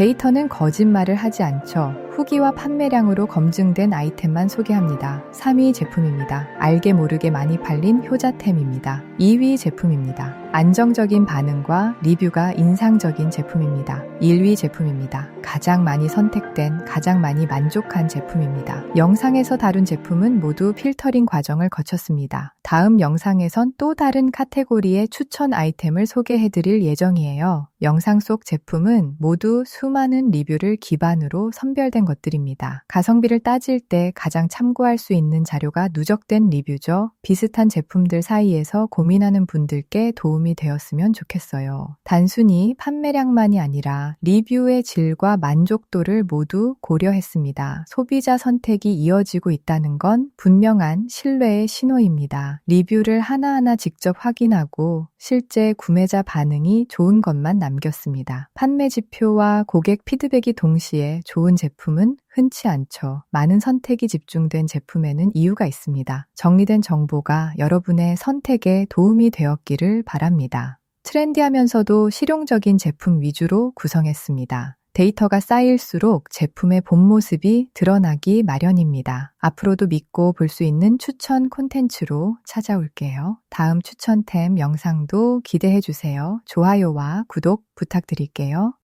데이터는 거짓말을 하지 않죠. 후기와 판매량으로 검증된 아이템만 소개합니다. 3위 제품입니다. 알게 모르게 많이 팔린 효자템입니다. 2위 제품입니다. 안정적인 반응과 리뷰가 인상적인 제품입니다. 1위 제품입니다. 가장 많이 선택된, 가장 많이 만족한 제품입니다. 영상에서 다룬 제품은 모두 필터링 과정을 거쳤습니다. 다음 영상에선 또 다른 카테고리의 추천 아이템을 소개해드릴 예정이에요. 영상 속 제품은 모두 수많은 리뷰를 기반으로 선별된 것들입니다. 가성비를 따질 때 가장 참고할 수 있는 자료가 누적된 리뷰죠. 비슷한 제품들 사이에서 고민하는 분들께 도움이 되었으면 좋겠어요. 단순히 판매량만이 아니라 리뷰의 질과 만족도를 모두 고려했습니다. 소비자 선택이 이어지고 있다는 건 분명한 신뢰의 신호입니다. 리뷰를 하나하나 직접 확인하고 실제 구매자 반응이 좋은 것만 남겼습니다. 판매 지표와 고객 피드백이 동시에 좋은 제품은 흔치 않죠. 많은 선택이 집중된 제품에는 이유가 있습니다. 정리된 정보가 여러분의 선택에 도움이 되었기를 바랍니다. 트렌디하면서도 실용적인 제품 위주로 구성했습니다. 데이터가 쌓일수록 제품의 본 모습이 드러나기 마련입니다. 앞으로도 믿고 볼 수 있는 추천 콘텐츠로 찾아올게요. 다음 추천템 영상도 기대해 주세요. 좋아요와 구독 부탁드릴게요.